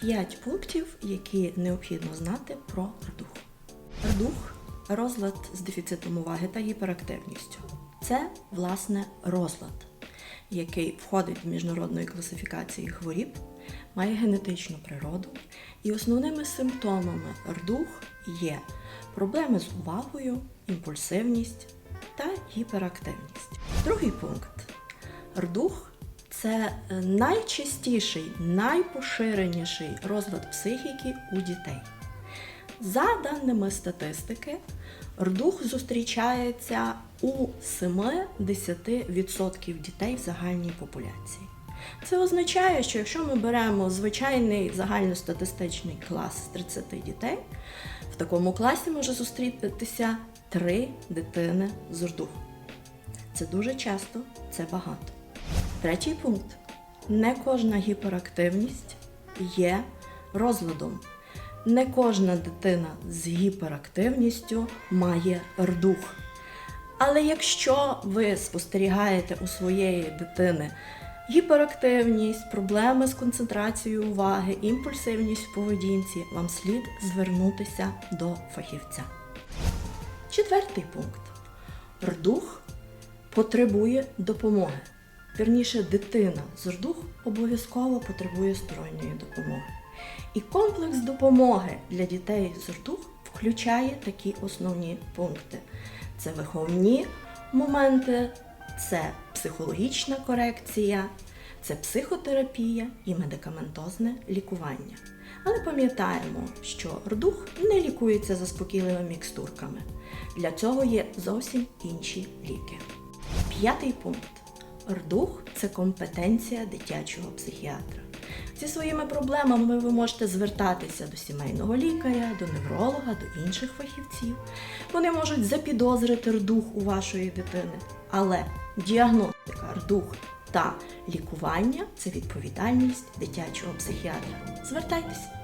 5 пунктів, які необхідно знати про рдух. Рдух розлад з дефіцитом уваги та гіперактивністю. Це, власне, розлад, який входить в міжнародної класифікації хворіб, має генетичну природу, і основними симптомами рдух є проблеми з увагою, імпульсивність та гіперактивність. Другий пункт. Рдух це е, найчастіший, найпоширеніший розлад психіки у дітей. За даними статистики, рдух зустрічається у 7-10% дітей в загальній популяції. Це означає, що якщо ми беремо звичайний загальностатистичний клас з 30 дітей, в такому класі може зустрітися 3 дитини з рдухом. Це дуже часто, це багато. Третій пункт. Не кожна гіперактивність є розладом. Не кожна дитина з гіперактивністю має рдух. Але якщо ви спостерігаєте у своєї дитини гіперактивність, проблеми з концентрацією уваги, імпульсивність в поведінці, вам слід звернутися до фахівця. Четвертий пункт. Рдух потребує допомоги. Вірніше, дитина з рдух обов'язково потребує сторонньої допомоги. І комплекс допомоги для дітей з рдух включає такі основні пункти: це виховні моменти, це психологічна корекція, це психотерапія і медикаментозне лікування. Але пам'ятаємо, що рдух не лікується заспокійливими мікстурками. Для цього є зовсім інші ліки. П'ятий пункт. Рдух це компетенція дитячого психіатра. Зі своїми проблемами ви можете звертатися до сімейного лікаря, до невролога, до інших фахівців. Вони можуть запідозрити рдух у вашої дитини, але діагностика рдух та лікування це відповідальність дитячого психіатра. Звертайтеся!